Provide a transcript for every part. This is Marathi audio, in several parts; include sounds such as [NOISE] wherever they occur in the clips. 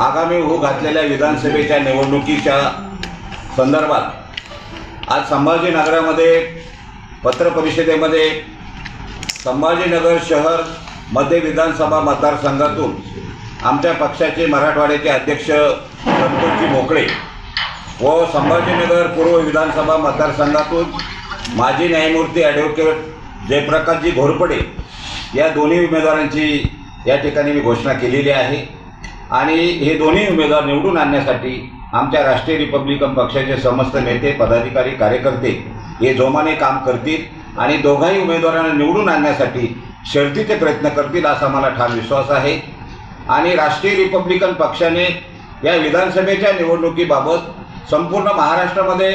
आगामी होऊ घातलेल्या विधानसभेच्या निवडणुकीच्या संदर्भात आज संभाजीनगरामध्ये पत्रपरिषदेमध्ये संभाजीनगर शहर मध्य विधानसभा मतदारसंघातून आमच्या पक्षाचे मराठवाड्याचे अध्यक्ष संतोषजी मोकळे व संभाजीनगर पूर्व विधानसभा मतदारसंघातून माजी न्यायमूर्ती ॲडव्होकेट जयप्रकाशजी घोरपडे या दोन्ही उमेदवारांची या ठिकाणी मी घोषणा केलेली आहे. आणि हे दोन्ही उमेदवार निवडून आणण्यासाठी आमच्या राष्ट्रीय रिपब्लिकन पक्षाचे समस्त नेते पदाधिकारी कार्यकर्ते हे जोमाने काम करतील आणि दोघाही उमेदवारांना निवडून आणण्यासाठी शर्तीचे प्रयत्न करतील असा मला ठाम विश्वास आहे. आणि राष्ट्रीय रिपब्लिकन पक्षाने या विधानसभेच्या निवडणुकीबाबत संपूर्ण महाराष्ट्रामध्ये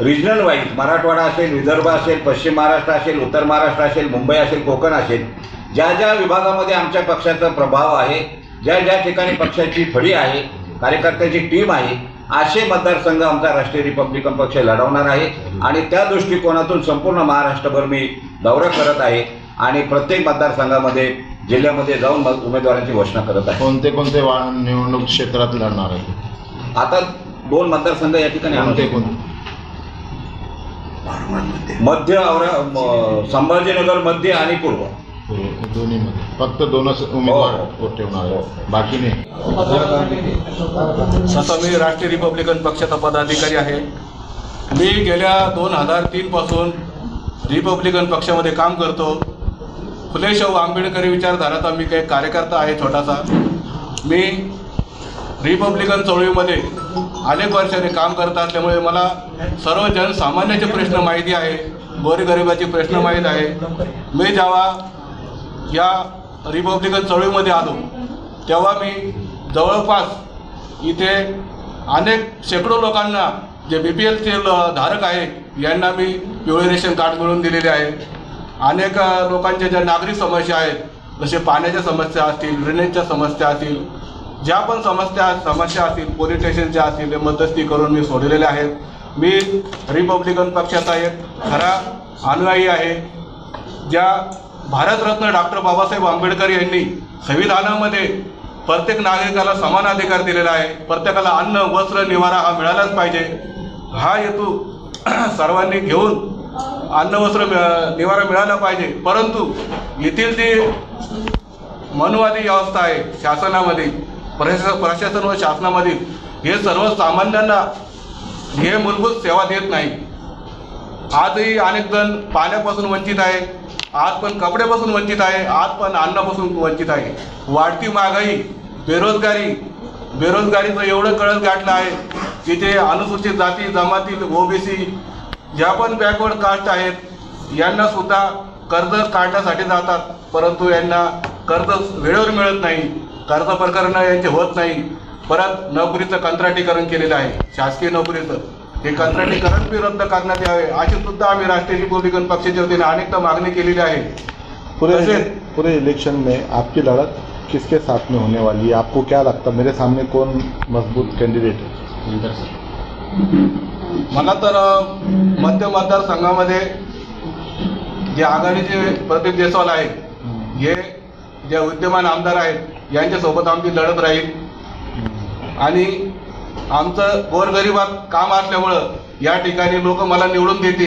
रिजनल वाईज मराठवाडा असेल विदर्भ असेल पश्चिम महाराष्ट्र असेल उत्तर महाराष्ट्र असेल मुंबई असेल कोकण असेल ज्या ज्या विभागामध्ये आमच्या पक्षाचा प्रभाव आहे ज्या ज्या ठिकाणी पक्षाची फळी आहे कार्यकर्त्याची टीम आहे असे मतदारसंघ आमचा राष्ट्रीय रिपब्लिकन पक्ष लढवणार आहे. आणि त्या दृष्टिकोनातून संपूर्ण महाराष्ट्रभर मी दौरा करत आहे आणि प्रत्येक मतदारसंघामध्ये जिल्ह्यामध्ये जाऊन मग उमेदवारांची घोषणा करत आहे. कोणते कोणते निवडणूक क्षेत्रात लढणार आहे? आता दोन मतदारसंघ या ठिकाणी आमचे कोणते मध्य औरा म- संभाजीनगर मध्य आणि पूर्व. दोन्हीमध्ये. फक्त दोनच उमेदवार हो. वोट ठेवणार आहे बाकी नाही. मी राष्ट्रीय रिपब्लिकन पक्षाचा पदाधिकारी आहे. मी गेल्या दोन हजार तीनपासून रिपब्लिकन पक्षामध्ये काम करतो. फुले शाहू आंबेडकरी विचारधाराचा मी काही कार्यकर्ता आहे छोटासा. मी रिपब्लिकन चळवळीमध्ये अनेक वर्षांनी काम करत असल्यामुळे मला सर्व जनसामान्याचे प्रश्न माहिती आहे. गोरगरिबाचे प्रश्न माहीत आहे. मी जेव्हा या रिपब्लिकन चळवळीमध्ये आलो. तेव्हा मी जवळपास इथे अनेक शेकडो लोकांना जे बी पी एलचे धारक आहे यांना मी पिवळे रेशन कार्ड मिळवून दिलेले आहे. अनेक लोकांच्या ज्या नागरिक समस्या आहेत जसे पाण्याच्या समस्या असतील ड्रेनेजच्या समस्या असतील ज्या पण समस्या समस्या असतील पोलीस स्टेशनच्या असतील ते मध्यस्थी करून मी सोडलेल्या आहेत. मी रिपब्लिकन पक्षाचा एक खरा अनुयायी आहे ज्या भारतरत्न डॉक्टर बाबासाहेब आंबेडकर यांनी संविधानामध्ये प्रत्येक नागरिकाला समान अधिकार दिलेला आहे. प्रत्येकाला अन्न वस्त्र निवारा हा मिळालाच पाहिजे. हा हेतू [CLEARS THROAT] सर्वांनी घेऊन अन्न वस्त्र निवारा मिळाला पाहिजे. परंतु येथील जी मनुवादी व्यवस्था आहे शासनामध्ये प्रशा प्रशासन व शासनामधील हे सर्वसामान्यांना हे मूलभूत सेवा देत नाही. आजही अनेक जण पाण्यापासून वंचित आहे. आज पण कपड्यापासून वंचित आहे. आज पण अन्नापासून वंचित आहे. वाढती महागाई बेरोजगारी बेरोजगारीचं एवढं कळत गाठलं आहे. की ते अनुसूचित जाती जमातील ओबीसी ज्या पण बॅकवर्ड कास्ट आहेत यांना सुद्धा कर्ज काढण्यासाठी जातात. परंतु यांना कर्ज वेळेवर मिळत नाही. कर्ज प्रकरणं यांचे होत नाही. परत नोकरीचं कंत्राटीकरण केलेलं आहे. शासकीय नोकरीचं. हे कंत्राटीकरण बी रद्द करण्यात यावे अशी सुद्धा आम्ही राष्ट्रीय रिपब्लिकन पक्षाच्या वतीने अनेकदा मागणी केलेली आहे. पूरे तसेच पूरे इलेक्शन में आपकी लड़त किसके साथ में होने वाली है? आपको क्या लगता है? मेरे सामने कौन मजबूत कैंडिडेट है? मला तर मध्य मतदारसंघामध्ये जे आघाडीचे प्रदीप जयस्वाल आहेत हे जे विद्यमान आमदार आहेत यांच्यासोबत आमची लढत राहील. आणि आमचं गोरगरिबात काम असल्यामुळं या ठिकाणी लोक मला निवडून देतील.